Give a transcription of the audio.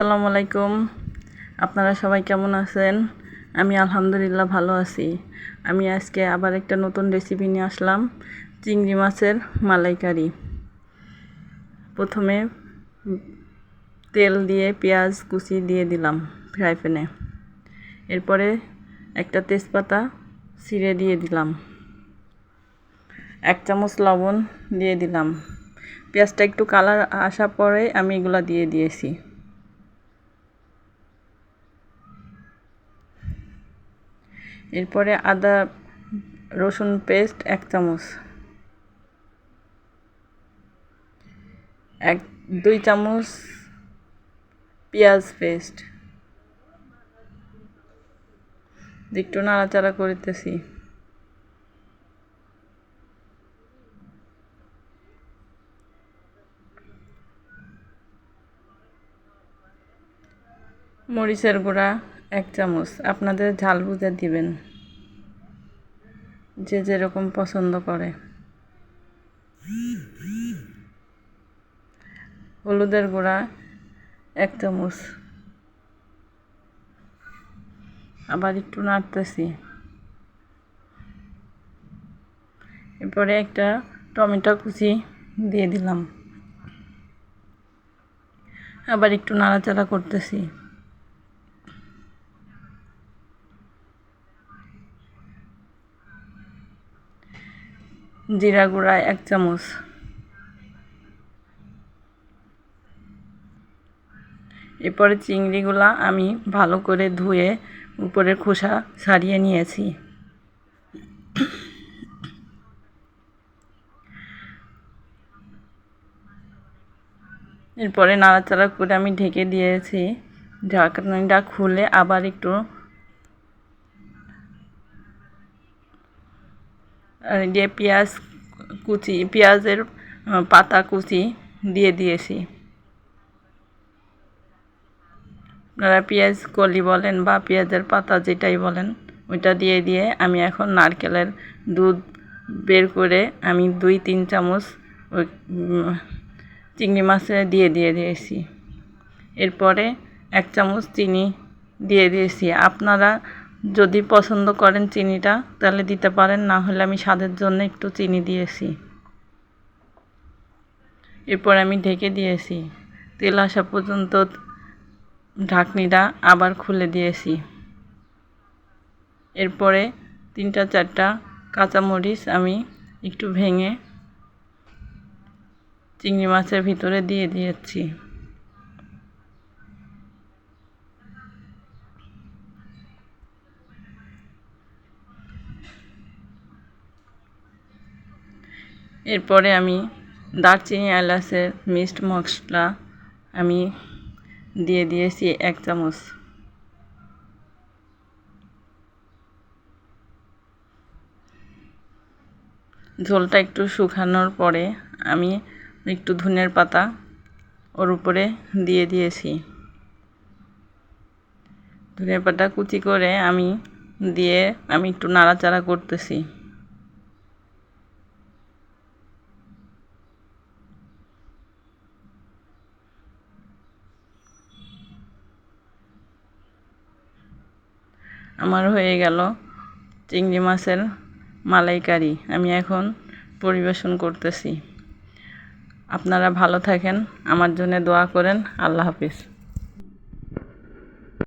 আসসালামু আলাইকুম। আপনারা সবাই কেমন আছেন? আমি আলহামদুলিল্লাহ ভালো আছি। আমি আজকে আবার একটা নতুন রেসিপি নিয়ে আসলাম, চিংড়ি মাছের মালাইকারি। প্রথমে তেল দিয়ে পেঁয়াজ কুচি দিয়ে দিলাম ফ্রাই প্যানে এরপরে একটা তেজপাতা ছিঁড়ে দিয়ে দিলাম। এক চামচ লবণ দিয়ে দিলাম। পেঁয়াজটা একটু কালার আসা পরে আমি এগুলা দিয়ে দিয়েছি। এরপরে আদা, রসুন পেস্ট এক চামচ। এক, দুই চামচ পেঁয়াজ পেস্ট। একটু নাড়াচাড়া করিতেছি। মরিচের গুঁড়া। এক চামচ। আপনাদের ঝাল বুঝে দিবেন। যে যেরকম পছন্দ করে। হলুদের গুঁড়া এক চামচ। আবার একটু নাড়তেছি। এরপরে একটা টমেটো কুচি দিয়ে দিলাম। আবার একটু নাড়াচাড়া করতেছি। জিরা গুঁড়া, এক চামচ। এরপরে চিংড়িগুলা আমি ভালো করে ধুয়ে উপরের খোসা ছাড়িয়ে নিয়েছি। এরপরে নাড়াচাড়া করে আমি ঢেকে দিয়েছি। ঢাকনাটা খুলে আবার একটু দিয়ে পেঁয়াজ কুচি, পেঁয়াজের পাতা কুচি দিয়ে দিয়েছি। আপনারা পেঁয়াজ কলি বলেন বা পেঁয়াজের পাতা যেটাই বলেন, ওইটা দিয়ে দিয়ে আমি এখন নারকেলের দুধ বের করে আমি দুই, তিন চামচ ওই চিংড়ি মাছে দিয়ে দিয়ে দিয়েছি। এরপরে এক চামচ চিনি দিয়ে দিয়েছি। আপনারা যদি পছন্দ করেন চিনিটা, তাহলে দিতে পারেন, না হলে আমি স্বাদের জন্য একটু চিনি দিয়েছি। এরপর আমি ঢেকে দিয়েছি। তেল আসা পর্যন্ত ঢাকনিটা আবার খুলে দিয়েছি। এরপরে তিনটা চারটা কাঁচামরিচ আমি একটু ভেঙে চিংড়ি মাছের ভিতরে দিয়ে দিয়েছি। এরপরে আমি দারচিনি এলাচের মিক্সড মশলা আমি দিয়ে দিয়েছি এক চামচ। ঝোলটা একটু শুকানোর পরে আমি একটু ধনের পাতা ওর উপরে দিয়ে দিয়েছি। ধনের পাতা কুচি করে আমি দিয়ে আমি একটু নাড়াচাড়া করতেছি। আমার হয়ে গেল চিংড়ি মাছের মালাইকারি। আমি এখন পরিবেশন করতেছি। আপনারা ভালো থাকেন, আমার জন্য দোয়া করেন। আল্লাহ হাফিজ।